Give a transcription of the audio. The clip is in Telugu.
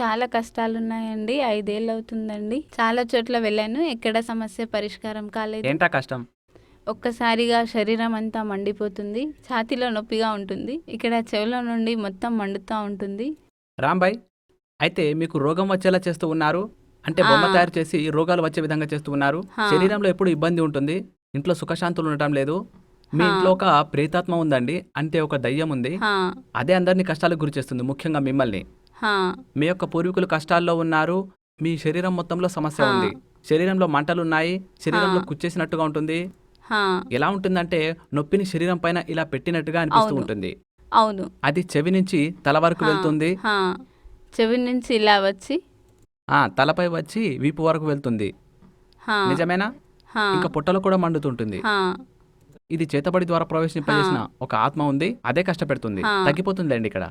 చాలా కష్టాలు ఉన్నాయండి ఐదేళ్ళు అవుతుందండి చాలా చోట్ల వెళ్ళాను. ఎక్కడ సమస్య పరిష్కారం కాలేదు. ఏంటా కష్టం? ఒక్కసారిగా శరీరం అంతా మండిపోతుంది. ఛాతీలో నొప్పిగా ఉంటుంది. ఇక్కడ చెవుల నుండి మొత్తం మండుతూ ఉంటుంది. రాంబాయ్ అయితే మీకు రోగం వచ్చేలా చేస్తూ ఉన్నారు? అంటే బొమ్మ. తయారు చేసి రోగాలు వచ్చే విధంగా చేస్తూ ఉన్నారు. శరీరంలో ఎప్పుడు ఇబ్బంది ఉంటుంది? ఇంట్లో సుఖశాంతులు ఉండటం లేదు. మీ. ఇంట్లో ఒక ప్రేతాత్మ ఉందండి. అంటే ఒక దయ్యం ఉంది. అదే అందరినీ కష్టాలకు గురి చేస్తుంది ముఖ్యంగా మిమ్మల్ని. మీ యొక్క పూర్వీకులు కష్టాల్లో ఉన్నారు మీ శరీరం మొత్తంలో సమస్య. ఉంది. శరీరంలో మంటలు ఉన్నాయి శరీరంలో. కుచ్చేసినట్టుగా ఉంటుంది. ఎలా ఉంటుందంటే నొప్పిని శరీరం పైన ఇలా పెట్టినట్టుగా అనిపిస్తూ. ఉంటుంది. అవును. అది చెవి నుంచి తల వరకు వెళ్తుంది. చెవి నుంచి ఇలా వచ్చి తలపై వచ్చి వీపు వరకు వెళ్తుంది. నిజమేనా? ఇంకా పొట్టలో కూడా మండుతుంటుంది. ఇది చేతబడి ద్వారా ప్రవేశింపజేసిన ఒక ఆత్మ ఉంది అదే కష్టపెడుతుంది. తగ్గిపోతుందండి ఇక్కడ.